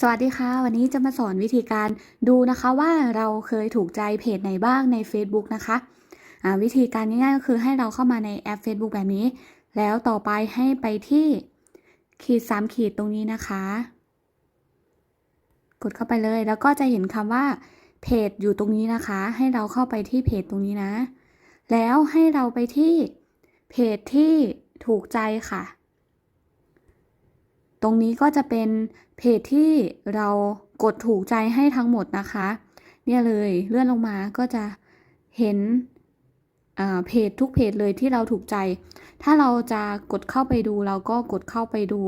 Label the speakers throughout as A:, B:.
A: สวัสดีค่ะ วันนี้จะมาสอนวิธีการดูนะคะว่าเราเคยถูกใจเพจไหนบ้างใน Facebook นะคะวิธีการง่ายๆก็คือให้เราเข้ามาในแอป Facebook แบบนี้ แล้วต่อไปให้ไปที่ขีดสามขีดตรงนี้นะคะ กดเข้าไปเลยแล้วก็จะเห็นคำว่าเพจอยู่ตรงนี้นะคะ ให้เราเข้าไปที่เพจตรงนี้นะ แล้วให้เราไปที่เพจที่ถูกใจค่ะ รงนี้ก็จะเป็นเพจที่เรากดถูกใจให้ทั้งหมดนะคะ เนี่ยเลยเลื่อนลงมาก็จะเห็นอ่าเพจทุกเพจเลยที่เราถูกใจ ถ้าเราจะกดเข้าไปดูเราก็กดเข้าไปดู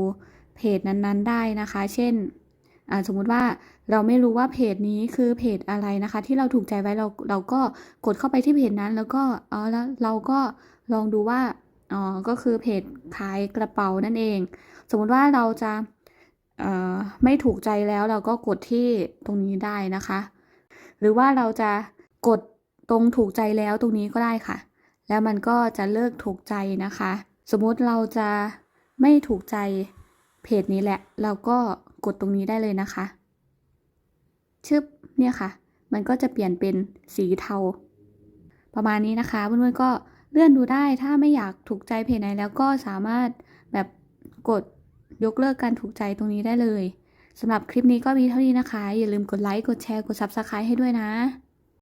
A: เพจนั้นๆได้นะคะ เช่นสมมุติว่าเราไม่รู้ว่าเพจนี้คือเพจอะไรนะคะ ที่เราถูกใจไว้เราเราก็กดเข้าไปที่เพจนั้น แล้วก็อ๋อแล้วเราก็ลองดูว่า อ๋อก็คือเพจขายกระเป๋านั่นเอง สมมุติว่าเราจะเอ่อไม่ถูกใจแล้วเราก็กดที่ตรงนี้ได้นะคะ หรือว่าเราจะกดตรงถูกใจแล้วตรงนี้ก็ได้ค่ะ แล้วมันก็จะเลิกถูกใจนะคะ สมมุติเราจะไม่ถูกใจเพจนี้แหละ เราก็กดตรงนี้ได้เลยนะคะ ชึบเนี่ยค่ะ มันก็จะเปลี่ยนเป็นสีเทา ประมาณนี้นะคะเพื่อนๆก็ ลื่อนดูได้ถ้าไม่อยากถูกใจเพจไหนแล้วก็สามารถแบบกดยกเลิกการถูกใจตรงนี้ได้เลยสำหรับคลิปนี้ก็มีเท่านี้นะคะ อย่าลืมกดไลค์ กดแชร์ กด Subscribe ให้ด้วยนะ